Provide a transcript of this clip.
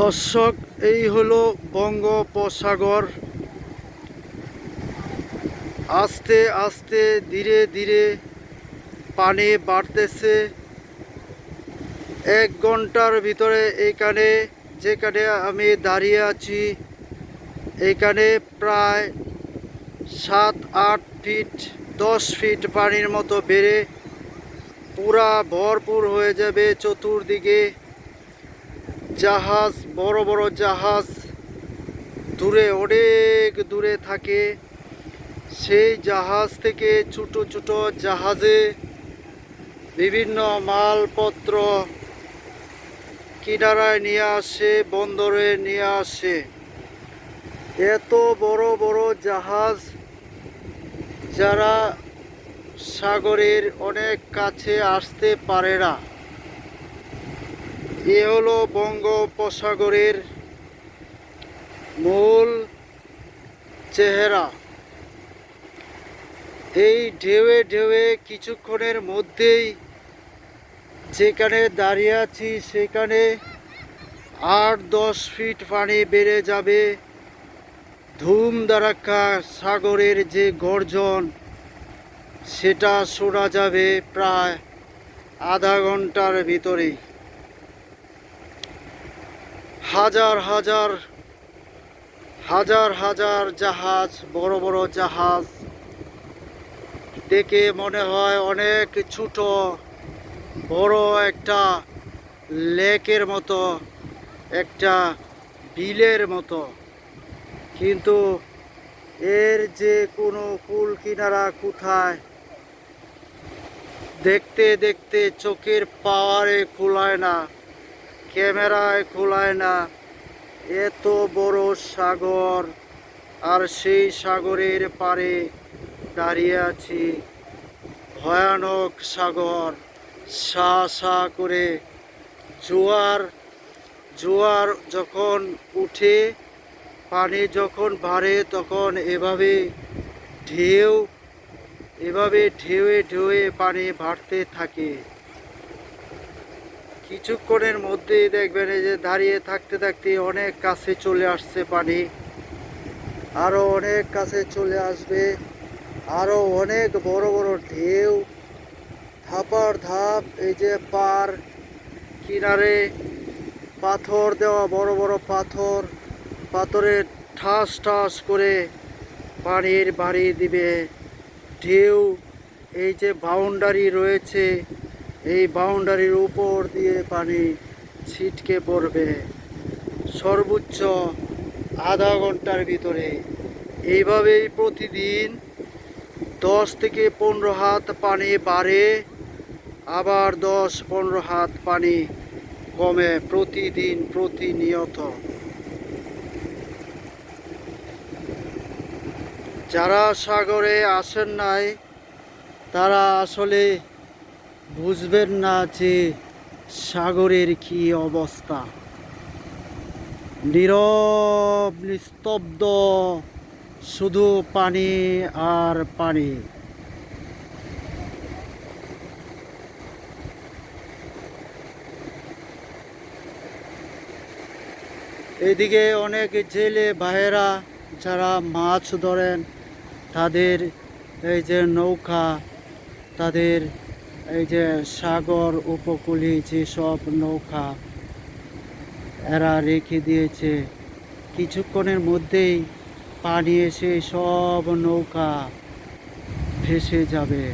দর্শক, এই হলো বঙ্গোপসাগর। আস্তে আস্তে ধীরে ধীরে পানি বাড়তেছে। এক ঘণ্টার ভিতরে এখানে, যেখানে আমি দাঁড়িয়ে আছি, এখানে প্রায় সাত, আট ফিট, দশ ফিট পানির মতো বেড়ে পুরা ভরপুর হয়ে যাবে চতুর্দিকে। জাহাজ, বড় বড় জাহাজ দূরে, অনেক দূরে থাকে। সেই জাহাজ থেকে ছোট ছোট জাহাজে বিভিন্ন মালপত্র কিনারায় নিয়ে আসে, বন্দরে নিয়ে আসে। এত বড় বড় জাহাজ যারা সাগরের অনেক কাছে আসতে পারে না। এ হলো বঙ্গোপসাগরের মূল চেহারা। এই ঢেউয়ে ঢেউয়ে কিছুক্ষণের মধ্যেই যেখানে দাঁড়িয়ে আছি সেখানে আট দশ ফিট পানি বেড়ে যাবে। ধুম দারাক্কা সাগরের যে গর্জন, সেটা শোনা যাবে প্রায় আধা ঘণ্টার ভিতরেই। হাজার হাজার হাজার হাজার জাহাজ, বড় বড় জাহাজ। দেখে মনে হয় অনেক ছোট, বড় একটা লেকের মতো, একটা বিলের মতো। কিন্তু এর যে কোনো কুল কিনারা কোথায়? দেখতে দেখতে চোখের পাওয়ারে খোলায় না। ক্যামেরায় খোলায় না। এত বড় সাগর, আর সেই সাগরের পারে দাঁড়িয়ে আছি। ভয়ানক সাগর, সা সা করে। জোয়ার জোয়ার যখন উঠে, পানি যখন বাড়ে, তখন এভাবে ঢেউ, এভাবে ঢেউয়ে ঢেউয়ে পানি বাড়তে থাকে। কিছুক্ষণের মধ্যেই দেখবেন এই যে দাঁড়িয়ে থাকতে থাকতে অনেক কাছে চলে আসছে পানি। আরও অনেক কাছে চলে আসবে। আরও অনেক বড় বড় ঢেউ। ধাপার ধাপ, এই যে পার কিনারে পাথর দেওয়া, বড় বড় পাথর। পাথরে ঠাস ঠাস করে পানির বাড়ি দিবে। ঢেউ, এই যে বাউন্ডারি রয়েছে এই বাউন্ডারির উপর দিয়ে পানি ছিটকে পড়বে। সর্বোচ্চ আধা ঘণ্টার ভিতরে। এইভাবেই প্রতিদিন দশ থেকে পনেরো হাত পানি বাড়ে, আবার দশ পনেরো হাত পানি কমে প্রতিদিন প্রতিনিয়ত। যারা সাগরে আসেন নাই, তারা আসলে বুঝবেন না যে সাগরের কি অবস্থা। নীরব, নিস্তব্ধ, শুধু পানি আর পানি। এদিকে অনেক ছেলে ভাইয়েরা যারা মাছ ধরেন, তাদের এই যে নৌকা, তাদের এই যে সাগর উপকূলে যেসব নৌকা, এরা রেখে দিয়েছে। কিছুক্ষণের মধ্যেই পানি এসে সব নৌকা ভেসে যাবে।